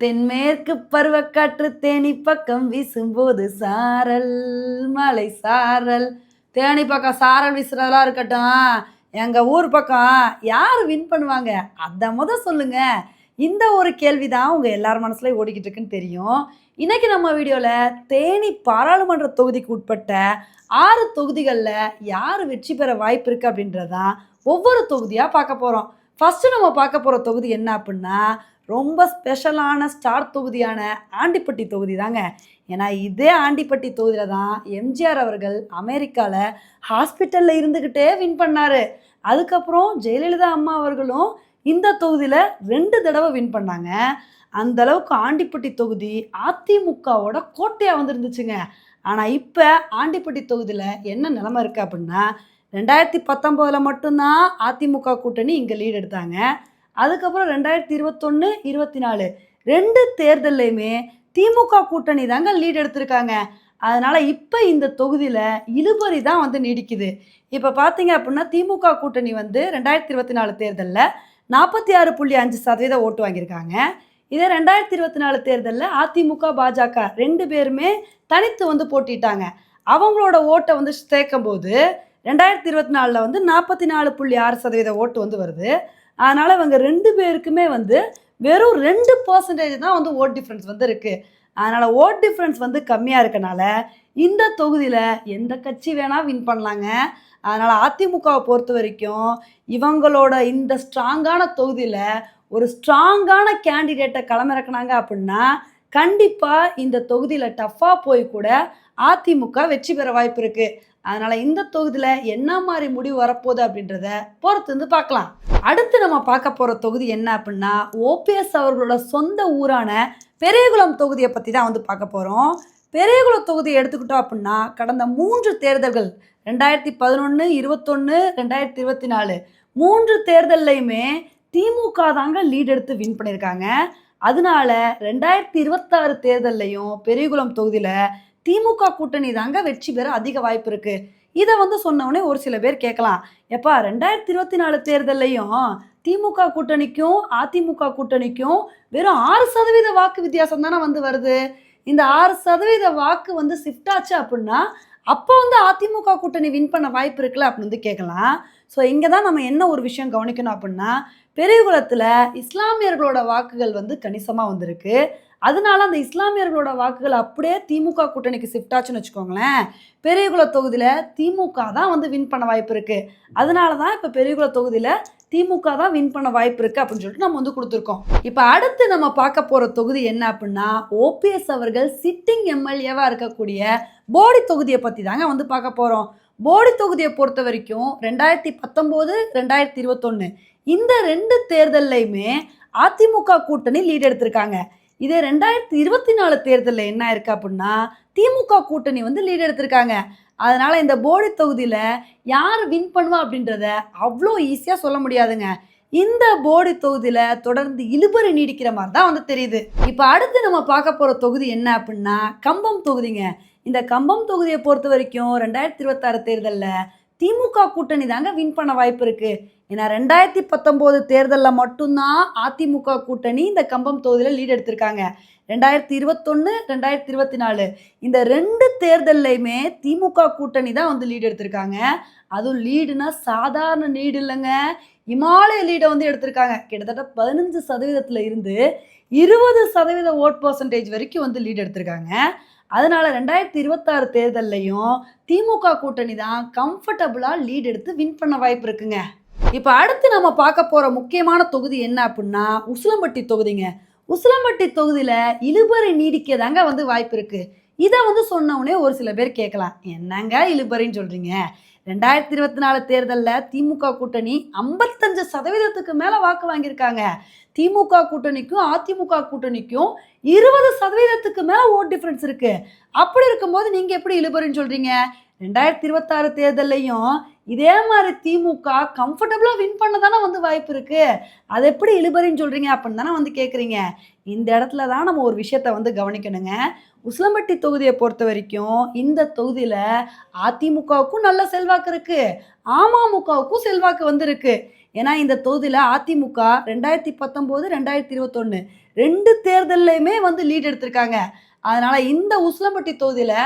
தென்மேற்கு பருவக்காற்று தேனி பக்கம் வீசும்போது சாரல் மலை சாரல். தேனி பக்கம் சாரல் வீசுறதெல்லாம் இருக்கட்டும். எங்கள் ஊர் பக்கம் யார் வின் பண்ணுவாங்க? அதை முத சொல்லுங்க. இந்த ஒரு கேள்வி தான் உங்கள் எல்லார் மனசுல ஓடிக்கிட்டு இருக்குன்னு தெரியும். இன்னைக்கு நம்ம வீடியோவில் தேனி பாராளுமன்ற தொகுதிக்கு உட்பட்ட ஆறு தொகுதிகளில் யார் வெற்றி பெற வாய்ப்பு இருக்குது அப்படின்றதான் ஒவ்வொரு தொகுதியாக பார்க்க போகிறோம் ஃபஸ்ட்டு நம்ம பார்க்க போகிற தொகுதி என்ன அப்படின்னா ரொம்ப ஸ்பெஷலான ஸ்டார் தொகுதியான ஆண்டிப்பட்டி தொகுதி தாங்க ஏன்னா இதே ஆண்டிப்பட்டி தொகுதியில் தான் எம்ஜிஆர் அவர்கள் அமெரிக்காவில் ஹாஸ்பிட்டலில் இருந்துக்கிட்டே வின் பண்ணார். அதுக்கப்புறம் ஜெயலலிதா அம்மா அவர்களும் இந்த தொகுதியில் ரெண்டு தடவை வின் பண்ணாங்க. அந்த அளவுக்கு ஆண்டிப்பட்டி தொகுதி அதிமுகவோட கோட்டையாக வந்துருந்துச்சுங்க. ஆனால் இப்போ ஆண்டிப்பட்டி தொகுதியில் என்ன நிலமை இருக்குது அப்படின்னா ரெண்டாயிரத்தி பத்தொம்போதில் மட்டும்தான் அதிமுக கூட்டணி இங்கே லீடு எடுத்தாங்க. அதுக்கப்புறம் ரெண்டாயிரத்தி இருபத்தொன்று இருபத்தி நாலு. ரெண்டு தேர்தல்லையுமே திமுக கூட்டணி தாங்க லீட் எடுத்திருக்காங்க. அதனால் இப்போ இந்த தொகுதியில் இழுபறி தான் வந்து நீடிக்குது. இப்போ பார்த்தீங்க அப்படின்னா திமுக கூட்டணி வந்து ரெண்டாயிரத்தி இருபத்தி நாலு தேர்தலில் நாற்பத்தி ஆறு புள்ளி அஞ்சு சதவீத ஓட்டு வாங்கியிருக்காங்க. இதே ரெண்டாயிரத்தி இருபத்தி நாலு தேர்தலில் அதிமுக பாஜக ரெண்டு பேருமே தனித்து வந்து போட்டிட்டாங்க. அவங்களோட ஓட்டை வந்து சேர்க்கும் போது ரெண்டாயிரத்தி இருபத்தி நாலில் வந்து நாற்பத்தி நாலு புள்ளி ஆறு சதவீத ஓட்டு வந்து வருது. அதனால் இவங்க ரெண்டு பேருக்குமே வந்து வெறும் ரெண்டு பர்சன்டேஜ் தான் வந்து ஓட் டிஃப்ரென்ஸ் வந்து இருக்குது அதனால் ஓட் டிஃப்ரென்ஸ் வந்து கம்மியாக இருக்கனால இந்த தொகுதியில் எந்த கட்சி வேணால் வின் பண்ணலாங்க. அதனால் அதிமுகவை பொறுத்த வரைக்கும் இவங்களோட இந்த ஸ்ட்ராங்கான தொகுதியில் ஒரு ஸ்ட்ராங்கான கேண்டிடேட்டை களமிறக்குனாங்க அப்படின்னா கண்டிப்பாக இந்த தொகுதியில் டஃப்பாக போய் கூட அதிமுக வெற்றி பெற வாய்ப்பு இருக்குது அதனால் இந்த தொகுதியில் என்ன மாதிரி முடிவு வரப்போகுது அப்படின்றத பொறுத்து வந்து பார்க்கலாம். அடுத்து நம்ம பார்க்க போகிற தொகுதி என்ன அப்படின்னா ஓபிஎஸ் அவர்களோட சொந்த ஊரான பெரியகுளம் தொகுதியை பற்றி தான் வந்து பார்க்க போகிறோம் பெரியகுளம் தொகுதியை எடுத்துக்கிட்டோம் அப்படின்னா கடந்த மூன்று தேர்தல்கள் ரெண்டாயிரத்தி பதினொன்று இருபத்தொன்று ரெண்டாயிரத்தி இருபத்தி நாலு மூன்று தேர்தல்லையுமே திமுக தாங்க லீட் எடுத்து வின் பண்ணியிருக்காங்க. அதனால ரெண்டாயிரத்தி இருபத்தாறு தேர்தல்லையும் பெரியகுளம் தொகுதியில் திமுக கூட்டணி தாங்க வெற்றி பெற அதிக வாய்ப்பு இருக்கு. இதை வந்து சொன்னவொடனே ஒரு சில பேர் கேட்கலாம். எப்பா ரெண்டாயிரத்தி இருபத்தி நாலு தேர்தல்லையும் திமுக கூட்டணிக்கும் அதிமுக கூட்டணிக்கும் வெறும் ஆறு சதவீத வாக்கு வித்தியாசம் தானே வந்து வருது. இந்த ஆறு சதவீத வாக்கு வந்து ஷிஃப்ட் ஆச்சு அப்படின்னா அப்போ வந்து அதிமுக கூட்டணி வின் பண்ண வாய்ப்பு இருக்குல்ல அப்படின்னு வந்து கேட்கலாம். ஸோ இங்கே தான் நம்ம என்ன ஒரு விஷயம் கவனிக்கணும் அப்படின்னா பெரியகுளத்தில் இஸ்லாமியர்களோட வாக்குகள் வந்து கணிசமாக வந்திருக்கு. அதனால அந்த இஸ்லாமியர்களோட வாக்குகள் அப்படியே திமுக கூட்டணிக்கு ஷிஃப்ட் ஆச்சுன்னு வச்சுக்கோங்களேன். பெரியகுல தொகுதியில் திமுக தான் வந்து வின் பண்ண வாய்ப்பு இருக்குது அதனால தான் இப்போ பெரியகுல தொகுதியில் திமுக தான் வின் பண்ண வாய்ப்பு இருக்குது அப்படின்னு சொல்லிட்டு நம்ம வந்து கொடுத்துருக்கோம். இப்போ அடுத்து நம்ம பார்க்க போகிற தொகுதி என்ன அப்படின்னா ஓபிஎஸ் அவர்கள் சிட்டிங் எம்எல்ஏவாக இருக்கக்கூடிய போடி தொகுதியை பற்றி தாங்க வந்து பார்க்க போகிறோம் போடி தொகுதியை பொறுத்த வரைக்கும் ரெண்டாயிரத்தி பத்தொம்போது ரெண்டாயிரத்தி இருபத்தொன்று இந்த ரெண்டு தேர்தல்லையுமே அதிமுக கூட்டணி லீட் எடுத்திருக்காங்க. இதே ரெண்டாயிரத்தி இருபத்தி நாலு தேர்தலில் என்ன ஆயிருக்கு அப்படின்னா திமுக கூட்டணி வந்து லீட் எடுத்திருக்காங்க. அதனால இந்த போடி தொகுதியில் யார் வின் பண்ணுவா அப்படின்றத அவ்வளோ ஈஸியாக சொல்ல முடியாதுங்க. இந்த போடி தொகுதியில் தொடர்ந்து இழுபறி நீடிக்கிற மாதிரி தான் வந்து தெரியுது. இப்போ அடுத்து நம்ம பார்க்க போகிற தொகுதி என்ன அப்படின்னா கம்பம் தொகுதிங்க. இந்த கம்பம் தொகுதியை பொறுத்த வரைக்கும் ரெண்டாயிரத்தி இருபத்தாறு தேர்தலில் திமுக கூட்டணி தாங்க வின் பண்ண வாய்ப்பு இருக்கு. ஏன்னா ரெண்டாயிரத்தி பத்தொம்போது தேர்தலில் மட்டும்தான் அதிமுக கூட்டணி இந்த கம்பம் தொகுதியில் லீட் எடுத்திருக்காங்க. ரெண்டாயிரத்தி இருபத்தொன்று ரெண்டாயிரத்தி இருபத்தி நாலு இந்த ரெண்டு தேர்தல்லையுமே திமுக கூட்டணி தான் வந்து லீடு எடுத்திருக்காங்க. அதுவும் லீடுனா சாதாரண லீடு இல்லைங்க. இமாலய லீடை வந்து எடுத்திருக்காங்க. கிட்டத்தட்ட பதினஞ்சு சதவீதத்தில் இருந்து இருபது சதவீத ஓட் பர்சன்டேஜ் வரைக்கும் வந்து லீடு எடுத்திருக்காங்க. அதனால ரெண்டாயிரத்தி இருபத்தாறு தேர்தல்லையும் திமுக கூட்டணி தான் கம்ஃபர்டபுளாக லீட் எடுத்து வின் பண்ண வாய்ப்பு இருக்குங்க. இப்போ அடுத்து நம்ம பார்க்க போகிற முக்கியமான தொகுதி என்ன அப்படின்னா உசிலம்பட்டி தொகுதிங்க. உசிலம்பட்டி தொகுதியில் இழுபறி நீடிக்க தாங்க வந்து வாய்ப்பு இருக்குது இதை வந்து சொன்னவுடனே ஒரு சில பேர் கேட்கலாம் என்னங்க இழுபறின்னு சொல்கிறீங்க ரெண்டாயிரத்தி இருபத்தி நாலு தேர்தலில் திமுக கூட்டணி ஐம்பத்தஞ்சு சதவீதத்துக்கு மேலே வாக்கு வாங்கியிருக்காங்க. திமுக கூட்டணிக்கும் அதிமுக கூட்டணிக்கும் இருபது சதவீதத்துக்கு மேலே ஓட் டிஃப்ரென்ஸ் இருக்குது அப்படி இருக்கும்போது நீங்கள் எப்படி இழுபறின்னு சொல்கிறீங்க ரெண்டாயிரத்தி இருபத்தாறு தேர்தல்லையும் இதே மாதிரி திமுக கம்ஃபர்டபுளாக வின் பண்ண தானே வந்து வாய்ப்பு இருக்குது அது எப்படி இழுபறின்னு சொல்கிறீங்க அப்படின்னு தானே வந்து கேட்குறீங்க இந்த இடத்துல தான் நம்ம ஒரு விஷயத்த வந்து கவனிக்கணுங்க. உசிலம்பட்டி தொகுதியை பொறுத்த வரைக்கும் இந்த தொகுதியில் அதிமுகவுக்கும் நல்ல செல்வாக்கு இருக்குது அமமுகவுக்கும் செல்வாக்கு வந்து இருக்குது ஏன்னா இந்த தொகுதியில் அதிமுக ரெண்டாயிரத்தி பத்தொம்போது ரெண்டாயிரத்தி இருபத்தொன்று ரெண்டு தேர்தல்லையுமே வந்து லீட் எடுத்திருக்காங்க. அதனால் இந்த உசிலம்பட்டி தொகுதியில்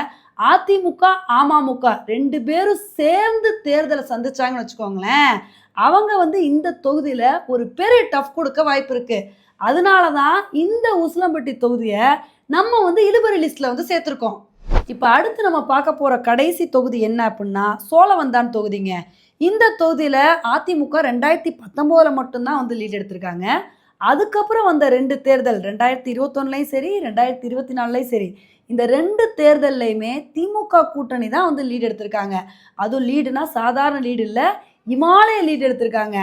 அதிமுக அமமுக ரெண்டு பேரும் சேர்ந்து தேர்தலை சந்திச்சாங்கன்னு வச்சுக்கோங்களேன். அவங்க வந்து இந்த தொகுதியில் ஒரு பெரிய டஃப் கொடுக்க வாய்ப்பு இருக்கு. அதனால தான் இந்த உசிலம்பட்டி தொகுதியை நம்ம வந்து இழுபறி லிஸ்ட்ல வந்து சேர்த்துருக்கோம். இப்போ அடுத்து நம்ம பார்க்க போகிற கடைசி தொகுதி என்ன அப்படின்னா சோழவந்தான் தொகுதிங்க. இந்த தொகுதியில் அதிமுக ரெண்டாயிரத்தி பத்தொம்போதில் மட்டும்தான் வந்து லீட் எடுத்திருக்காங்க. அதுக்கப்புறம் வந்த ரெண்டு தேர்தல் ரெண்டாயிரத்தி இருபத்தொன்னுலையும் சரி ரெண்டாயிரத்தி இருபத்தி நாலுலையும் சரி இந்த ரெண்டு தேர்தல்லையுமே திமுக கூட்டணி தான் வந்து லீட் எடுத்திருக்காங்க. அதுவும் லீடுனா சாதாரண லீடு இல்லை இமாலய லீட் எடுத்திருக்காங்க.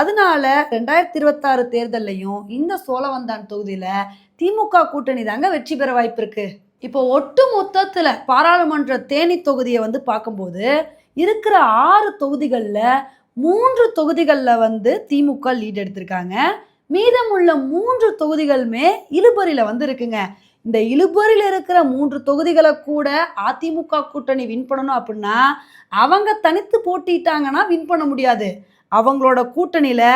அதனால ரெண்டாயிரத்தி இருபத்தாறு தேர்தல்லையும் இந்த சோழவந்தான் தொகுதியில் திமுக கூட்டணி தாங்க வெற்றி பெற வாய்ப்பு இருக்கு. இப்போ ஒட்டு மொத்தத்தில் பாராளுமன்ற தேனி தொகுதியை வந்து பார்க்கும்போது இருக்கிற ஆறு தொகுதிகளில் மூன்று தொகுதிகளில் வந்து திமுக லீட் எடுத்திருக்காங்க. மீதமுள்ள மூன்று தொகுதிகளுமே இழுபறியில் வந்து இருக்குங்க இந்த இழுபறியில் இருக்கிற மூன்று தொகுதிகளை கூட அதிமுக கூட்டணி வின் பண்ணணும் அப்படின்னா அவங்க தனித்து போட்டிட்டாங்கன்னா வின் பண்ண முடியாது. அவங்களோட கூட்டணியில்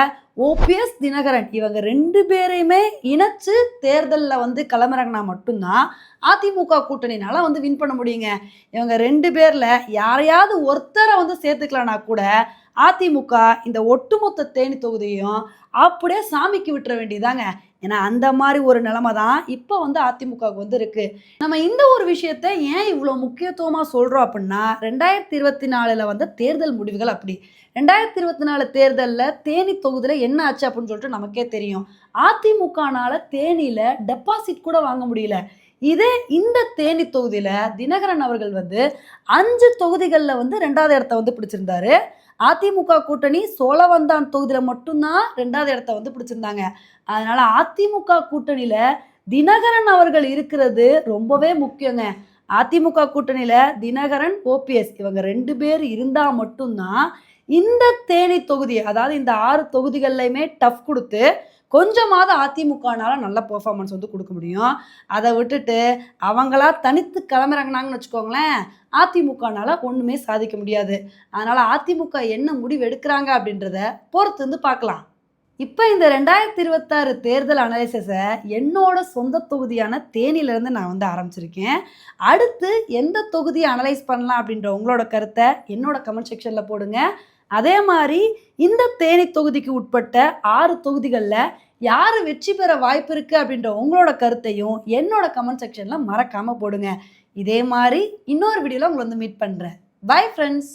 ஓபிஎஸ் தினகரன் இவங்க ரெண்டு பேரையுமே இணைச்சு தேர்தலில் வந்து களமிறங்கினா மட்டும்தான் அதிமுக கூட்டணினால வந்து வின் பண்ண முடியுங்க. இவங்க ரெண்டு பேரில் யாரையாவது ஒருத்தரை வந்து சேர்த்துக்கலனா கூட அதிமுக இந்த ஒட்டுமொத்த தேனி தொகுதியும் அப்படியே சாமிக்கு விட்டுற வேண்டியதாங்க. ஏன்னா அந்த மாதிரி ஒரு நிலைமை தான் இப்போ வந்து அதிமுகவுக்கு வந்து இருக்கு நம்ம இந்த ஒரு விஷயத்த ஏன் இவ்வளோ முக்கியத்துவமாக சொல்கிறோம் அப்படின்னா ரெண்டாயிரத்தி இருபத்தி நாலில் வந்த தேர்தல் முடிவுகள் அப்படி. ரெண்டாயிரத்தி இருபத்தி நாலு தேர்தலில் தேனி தொகுதியில் என்ன ஆச்சு அப்படின்னு சொல்லிட்டு நமக்கே தெரியும். அதிமுகனால தேனியில் டெபாசிட் கூட வாங்க முடியல. இதே இந்த தேனி தொகுதியில் தினகரன் அவர்கள் வந்து அஞ்சு தொகுதிகளில் வந்து ரெண்டாவது இடத்த வந்து பிடிச்சிருந்தாரு. அதிமுக கூட்டணி சோழவந்தான் தொகுதியில் மட்டும்தான் ரெண்டாவது இடத்த வந்து பிடிச்சிருந்தாங்க. அதனால அதிமுக கூட்டணியில தினகரன் அவர்கள் இருக்கிறது ரொம்பவே முக்கியங்க. அதிமுக கூட்டணியில தினகரன் ஓபிஎஸ் இவங்க ரெண்டு பேர் இருந்தா மட்டும்தான் இந்த தேனி தொகுதி அதாவது இந்த ஆறு தொகுதிகள்லையுமே டஃப் கொடுத்து கொஞ்சமாவது அதிமுகனால நல்ல பெர்ஃபார்மன்ஸ் வந்து கொடுக்க முடியும். அதை விட்டுட்டு அவங்களா தனித்து கிளம்புறாங்கனாங்கன்னு வச்சுக்கோங்களேன் அதிமுகனால ஒன்றுமே சாதிக்க முடியாது. அதனால் அதிமுக என்ன முடிவு எடுக்கிறாங்க அப்படின்றத பொறுத்து வந்து பார்க்கலாம். இப்போ இந்த ரெண்டாயிரத்தி இருபத்தாறு தேர்தல் அனாலிசிஸை என்னோட சொந்த தொகுதியான தேனியிலேருந்து நான் வந்து ஆரம்பிச்சிருக்கேன். அடுத்து எந்த தொகுதியை அனலைஸ் பண்ணலாம் அப்படின்ற உங்களோட கருத்தை என்னோட கமெண்ட் செக்ஷனில் போடுங்க. அதே மாதிரி இந்த தேனி தொகுதிக்கு உட்பட்ட ஆறு தொகுதிகளில் யார் வெற்றி பெற வாய்ப்பு இருக்குது அப்படின்ற உங்களோட கருத்தையும் என்னோட கமெண்ட் செக்ஷனில் மறக்காமல் போடுங்க. இதே மாதிரி இன்னொரு வீடியோவில் உங்களை வந்து மீட் பண்ணுறேன் பை ஃப்ரெண்ட்ஸ்